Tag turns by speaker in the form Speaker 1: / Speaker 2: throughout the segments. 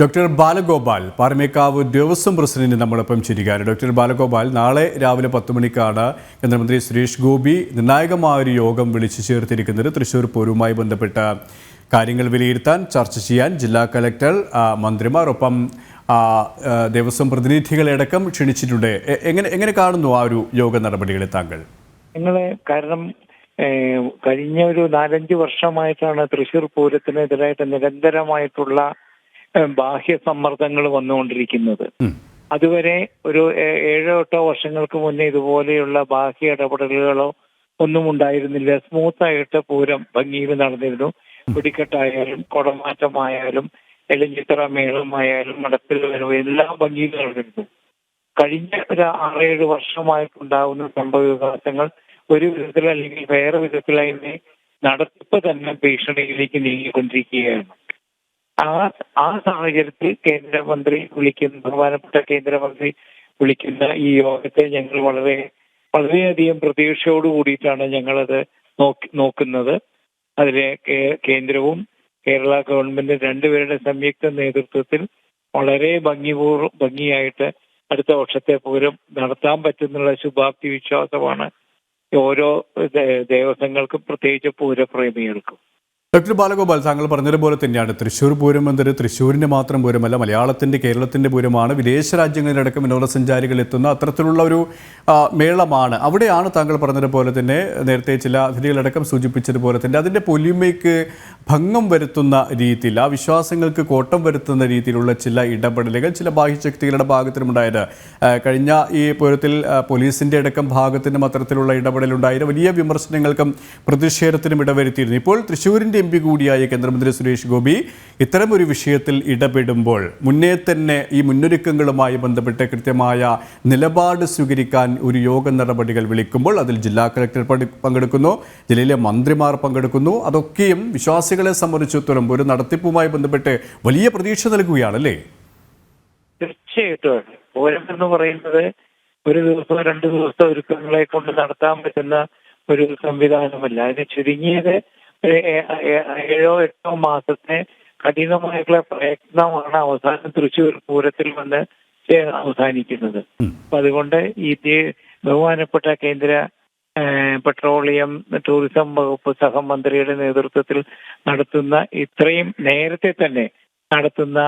Speaker 1: Doctor Balagopal Paramekkavu Devaswom president നമ്മളൊപ്പം ചിരിക്കാറ് doctor Balagopal നാളെ രാവിലെ പത്ത് മണിക്കാണ് കേന്ദ്രമന്ത്രി സുരേഷ് ഗോപി നിർണായകമായ ഒരു യോഗം വിളിച്ചു ചേർത്തിരിക്കുന്നത്. തൃശൂർ പൂരവുമായി ബന്ധപ്പെട്ട കാര്യങ്ങൾ വിലയിരുത്താൻ ചർച്ച ചെയ്യാൻ ജില്ലാ കലക്ടർ മന്ത്രിമാർ ഒപ്പം ദേവസ്വം പ്രതിനിധികളടക്കം ക്ഷണിച്ചിട്ടുണ്ട്. എങ്ങനെ എങ്ങനെ കാണുന്നു ആ ഒരു യോഗ നടപടികളെ താങ്കൾ?
Speaker 2: കാരണം കഴിഞ്ഞ ഒരു നാലഞ്ച് വർഷമായിട്ടാണ് തൃശൂർ പൂരത്തിനെതിരായിട്ട് നിരന്തരമായിട്ടുള്ള ബാഹ്യ സമ്മർദ്ദങ്ങൾ വന്നുകൊണ്ടിരിക്കുന്നത്. അതുവരെ ഒരു ഏഴോ എട്ടോ വർഷങ്ങൾക്ക് മുന്നേ ഇതുപോലെയുള്ള ബാഹ്യ ഇടപെടലുകളോ ഒന്നും ഉണ്ടായിരുന്നില്ല. സ്മൂത്തായിട്ട് പൂരം ഭംഗിയിൽ നടന്നിരുന്നു. വെടിക്കെട്ടായാലും കുടമാറ്റമായാലും എളിഞ്ഞിത്തറ മേളമായാലും മടത്തിൽ വരവ് എല്ലാം ഭംഗിയിൽ നടന്നിരുന്നു. കഴിഞ്ഞ ഒരു ആറേഴ് വർഷമായിട്ടുണ്ടാകുന്ന സംഭവ വികാസങ്ങൾ ഒരു വിധത്തിൽ അല്ലെങ്കിൽ വേറെ വിധത്തിൽ അതിനെ നടത്തിപ്പ് തന്നെ ഭീഷണിയിലേക്ക് നീങ്ങിക്കൊണ്ടിരിക്കുകയാണ്. ആ ആ സാഹചര്യത്തിൽ കേന്ദ്രമന്ത്രി വിളിക്കുന്ന ബഹുമാനപ്പെട്ട കേന്ദ്രമന്ത്രി വിളിക്കുന്ന ഈ യോഗത്തെ ഞങ്ങൾ വളരെ വളരെയധികം പ്രതീക്ഷയോട് കൂടിയിട്ടാണ് ഞങ്ങളത് നോക്കി നോക്കുന്നത്. അതിലെ കേന്ദ്രവും കേരള ഗവൺമെന്റ് രണ്ടുപേരുടെ സംയുക്ത നേതൃത്വത്തിൽ വളരെ ഭംഗിപൂർവ ഭംഗിയായിട്ട് അടുത്ത വർഷത്തെ പൂരം നടത്താൻ പറ്റുന്നുള്ള ശുഭാപ്തി വിശ്വാസമാണ് ഓരോ ദേവസ്വങ്ങൾക്കും പ്രത്യേകിച്ച് പൂരപ്രേമികൾക്കും.
Speaker 1: ഡോക്ടർ ബാലഗോപാൽ താങ്കൾ പറഞ്ഞതുപോലെ തന്നെയാണ്. തൃശ്ശൂർ പൂരം എന്നത് തൃശ്ശൂരിന്റെ മാത്രം പൂരമല്ല മലയാളത്തിന്റെ കേരളത്തിന്റെ പൂരമാണ്. വിദേശ രാജ്യങ്ങളിലടക്കം വിനോദസഞ്ചാരികൾ എത്തുന്ന അത്തരത്തിലുള്ള ഒരു മേളമാണ്. അവിടെയാണ് താങ്കൾ പറഞ്ഞതുപോലെ തന്നെ നേരത്തെ ചില അതിഥികളടക്കം സൂചിപ്പിച്ചതുപോലെ തന്നെ അതിന്റെ പൊലിമയ്ക്ക് ഭംഗം വരുത്തുന്ന രീതിയിൽ ആ വിശ്വാസങ്ങൾക്ക് കോട്ടം വരുത്തുന്ന രീതിയിലുള്ള ചില ഇടപെടലുകൾ ചില ബാഹ്യശക്തികളുടെ ഭാഗത്തിനുണ്ടായത് ആ, കഴിഞ്ഞ ഈ പൂരത്തിൽ പോലീസിന്റെ അടക്കം ഭാഗത്തിനും അത്തരത്തിലുള്ള ഇടപെടലുണ്ടായത് വലിയ വിമർശനങ്ങൾക്കും പ്രതിഷേധത്തിനും ഇടവരുത്തിയിരുന്നു. ഇപ്പോൾ തൃശ്ശൂരിന്റെ എം പി കൂടിയായ കേന്ദ്രമന്ത്രി സുരേഷ് ഗോപി ഇത്തരമൊരു വിഷയത്തിൽ ഇടപെടുമ്പോൾ മുന്നേ തന്നെ ഈ മുന്നൊരുക്കങ്ങളുമായി ബന്ധപ്പെട്ട് കൃത്യമായ നിലപാട് സ്വീകരിക്കാൻ ഒരു യോഗ നടപടികൾ വിളിക്കുമ്പോൾ അതിൽ ജില്ലാ കളക്ടർ പങ്കെടുക്കുന്നു ജില്ലയിലെ മന്ത്രിമാർ പങ്കെടുക്കുന്നു. അതൊക്കെയും വിശ്വാസികളെ സംബന്ധിച്ചിടത്തോളം ഒരു നടത്തിപ്പുമായി ബന്ധപ്പെട്ട് വലിയ പ്രതീക്ഷ നൽകുകയാണല്ലേ?
Speaker 2: തീർച്ചയായിട്ടും. എന്ന് പറയുന്നത് ഒരു ദിവസം രണ്ട് ദിവസം ഒരുക്കങ്ങളെ കൊണ്ട് നടത്താൻ പറ്റുന്ന ഒരു സംവിധാനമല്ല. അതിന് ചുരുങ്ങിയത് ഏഴോ എട്ടോ മാസത്തെ കഠിനമായിട്ടുള്ള പ്രയത്നമാണ് അവസാനം തൃശ്ശൂർ പൂരത്തിൽ വന്ന് അവസാനിക്കുന്നത്. അപ്പൊ അതുകൊണ്ട് ഈ ബഹുമാനപ്പെട്ട കേന്ദ്ര പെട്രോളിയം ടൂറിസം വകുപ്പ് സഹമന്ത്രിയുടെ നേതൃത്വത്തിൽ നടത്തുന്ന ഇത്രയും നേരത്തെ തന്നെ നടത്തുന്ന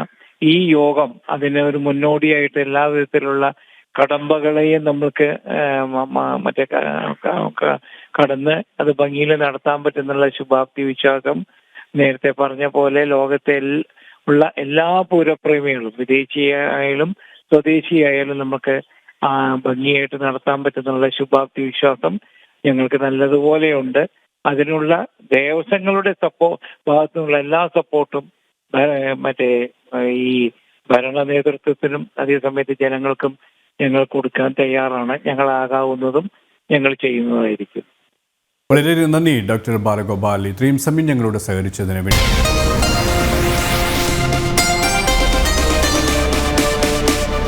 Speaker 2: ഈ യോഗം അതിന് ഒരു മുന്നോടിയായിട്ട് എല്ലാ വിധത്തിലുള്ള കടമ്പകളെയും നമ്മൾക്ക് മറ്റേ കടന്ന് അത് ഭംഗിയിൽ നടത്താൻ പറ്റുന്നുള്ള ശുഭാപ്തി വിശ്വാസം നേരത്തെ പറഞ്ഞ പോലെ ലോകത്തെ ഉള്ള എല്ലാ പൂരപ്രേമികളും വിദേശിയായാലും സ്വദേശിയായാലും നമുക്ക് ഭംഗിയായിട്ട് നടത്താൻ പറ്റുന്നുള്ള ശുഭാപ്തി വിശ്വാസം ഞങ്ങൾക്ക് നല്ലതുപോലെയുണ്ട്. അതിനുള്ള ദേവസ്വങ്ങളുടെ സപ്പോ ഭാഗത്തുനിന്നുള്ള എല്ലാ സപ്പോർട്ടും മറ്റേ ഈ ഭരണ നേതൃത്വത്തിനും അതേസമയത്ത് ജനങ്ങൾക്കും ഞങ്ങൾ കൊടുക്കാൻ തയ്യാറാണ്. ഞങ്ങളാകാവുന്നതും ഞങ്ങൾ ചെയ്യുന്നതായിരിക്കും.
Speaker 1: വളരെ നന്ദി ഡോക്ടർ ബാലഗോപാൽ. ഇത്രയും സമയം ഞങ്ങളോട് സഹകരിച്ചതിന് വേണ്ടി.